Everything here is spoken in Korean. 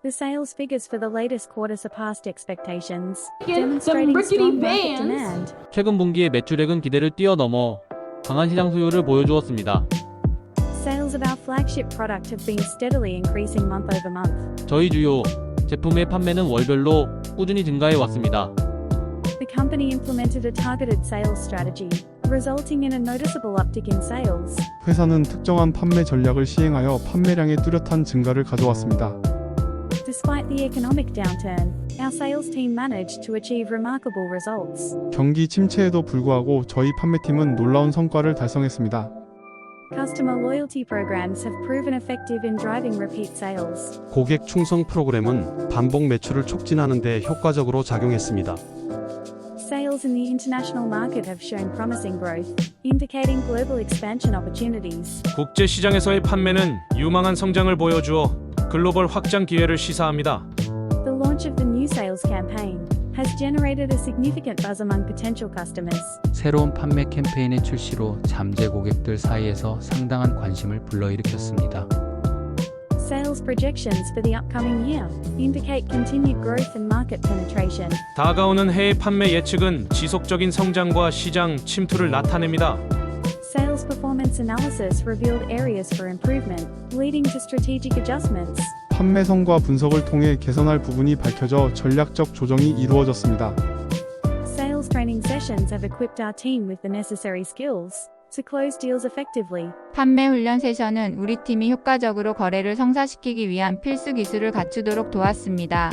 The sales figures for the latest quarter surpassed expectations, demonstrating strong market demand. 최근 분기의 매출액은 기대를 뛰어넘어 강한 시장 수요를 보여주었습니다. Sales of our flagship product have been steadily increasing month over month. 저희 주요 제품의 판매는 월별로 꾸준히 증가해 왔습니다. The company implemented a targeted sales strategy, resulting in a noticeable uptick in sales. 회사는 특정한 판매 전략을 시행하여 판매량의 뚜렷한 증가를 가져왔습니다. Despite the economic downturn, our sales team managed to achieve remarkable results. 경기 침체에도 불구하고 저희 판매팀은 놀라운 성과를 달성했습니다. Customer loyalty programs have proven effective in driving repeat sales. 고객 충성 프로그램은 반복 매출을 촉진하는 데 효과적으로 작용했습니다. Sales in the international market have shown promising growth, indicating global expansion opportunities. 국제 시장에서의 판매는 유망한 성장을 보여주어 글로벌 확장 기회를 시사합니다. The launch of the new sales campaign has generated a significant buzz among potential customers. 새로운 판매 캠페인의 출시로 잠재 고객들 사이에서 상당한 관심을 불러일으켰습니다. Sales projections for the upcoming year indicate continued growth and market penetration. 다가오는 해외 판매 예측은 지속적인 성장과 시장 침투를 나타냅니다. Sales performance analysis revealed areas for improvement, leading to strategic adjustments. 판매 성과 분석을 통해 개선할 부분이 밝혀져 전략적 조정이 이루어졌습니다. Sales training sessions have equipped our team with the necessary skills to close deals effectively. 판매 훈련 세션은 우리 팀이 효과적으로 거래를 성사시키기 위한 필수 기술을 갖추도록 도왔습니다.